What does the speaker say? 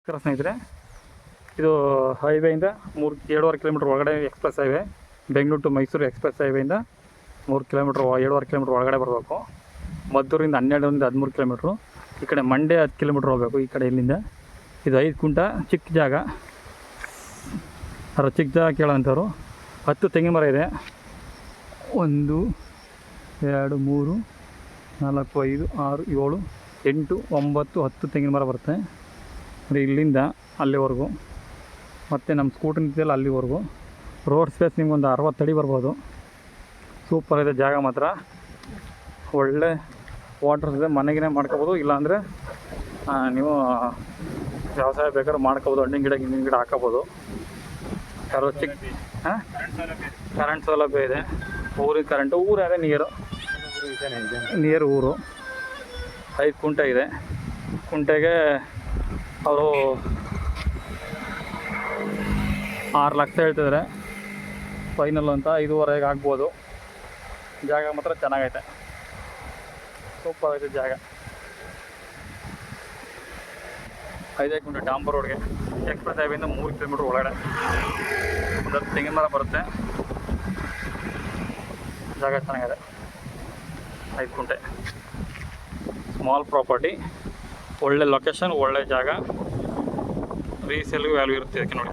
ನಮಸ್ಕಾರ ಸ್ನೇಹಿತರೆ. ಇದು ಹೈವೇಯಿಂದ ಮೂರು ಏಳುವರೆ ಕಿಲೋಮೀಟ್ರ್ ಒಳಗಡೆ express highway Bengaluru to Mysuru express ಹೈವೇಯಿಂದ ಮೂರು ಕಿಲೋಮೀಟ್ರ್ ಏಳುವರೆ ಕಿಲೋಮೀಟ್ರ್ ಒಳಗಡೆ ಬರಬೇಕು. ಮದ್ದೂರಿಂದ ಹನ್ನೆರಡರಿಂದ ಹದಿಮೂರು ಕಿಲೋಮೀಟ್ರು ಈ ಕಡೆ ಮಂಡೆ ಹತ್ತು ಕಿಲೋಮೀಟ್ರ್ ಹೋಗಬೇಕು ಈ ಕಡೆ ಇಲ್ಲಿಂದ. ಇದು ಐದು ಕುಂಟ ಚಿಕ್ಕ ಜಾಗ. ಅದರ ಚಿಕ್ಕ ಜಾಗ ಕೇಳೋಂಥವ್ರು, ಹತ್ತು ತೆಂಗಿನ ಮರ ಇದೆ. ಒಂದು, ಎರಡು, ಮೂರು, ನಾಲ್ಕು, ಐದು, ಆರು, ಏಳು, ಎಂಟು, ಒಂಬತ್ತು, ಹತ್ತು ತೆಂಗಿನ ಮರ ಬರುತ್ತೆ. ಅಂದರೆ ಇಲ್ಲಿಂದ ಅಲ್ಲಿವರೆಗೂ ಮತ್ತು ನಮ್ಮ ಸ್ಕೂಟರ್ ನಿಂತಿದೆಯಲ್ಲ ಅಲ್ಲಿವರೆಗೂ ರೋಡ್ ಸ್ಪೇಸ್ ನಿಮ್ಗೆ ಒಂದು ಅರವತ್ತು ಅಡಿ ಬರ್ಬೋದು. ಸೂಪರ್ ಇದೆ ಜಾಗ ಮಾತ್ರ. ಒಳ್ಳೆ ವಾಟರ್ಸ್ ಇದೆ ಮನೆಗಿನ ಮಾಡ್ಕೋಬೋದು. ಇಲ್ಲಾಂದರೆ ನೀವು ವ್ಯವಸಾಯ ಬೇಕಾದ್ರೆ ಮಾಡ್ಕೋಬೋದು. ಹಣ್ಣಿನ ಗಿಡ ಹಿಂದಿನ ಗಿಡ ಹಾಕೋಬೋದು. ಯಾರೋ ಚಿಕ್ಕ ಹಾಂ? ಕರೆಂಟ್ ಸೌಲಭ್ಯ ಇದೆ. ಊರಿಗೆ ಕರೆಂಟು ಊರು ಅದೇ ನೀರು. ನಿಯರ್ ಊರು. ಐದು ಕುಂಟೆ ಇದೆ. ಕುಂಟೆಗೆ ಅವರು ಆರು ಲಕ್ಷ ಹೇಳ್ತಿದ್ದಾರೆ ಫೈನಲ್ ಅಂತ ಐದೂವರೆಗೆ ಆಗ್ಬೋದು. ಜಾಗ ಮಾತ್ರ ಚೆನ್ನಾಗೈತೆ. ಸೂಪರ್ ಐತೆ ಜಾಗ. ಐದೈದು ಕಿಲೋಮೀಟರ್ ಡಾಂಬರ್ ರೋಡ್ಗೆ. ಎಕ್ಸ್ಪ್ರೆಸ್ ಹೈವೇಯಿಂದ ಮೂರು ಕಿಲೋಮೀಟ್ರ್ ಒಳಗಡೆ. ಒಂದು ತೆಂಗಿನ ಮರ ಬರುತ್ತೆ. ಜಾಗ ಚೆನ್ನಾಗಿದೆ. ಐದು ಗುಂಟೆ. ಸ್ಮಾಲ್ ಪ್ರಾಪರ್ಟಿ ಒಳ್ಳೆ ಲೊಕೇಶನ್ ಒಳ್ಳೆ ಜಾಗ. ರೀಸೇಲ್ಗೂ ವ್ಯಾಲ್ಯೂ ಇರುತ್ತೆ ಅದಕ್ಕೆ ನೋಡಿ.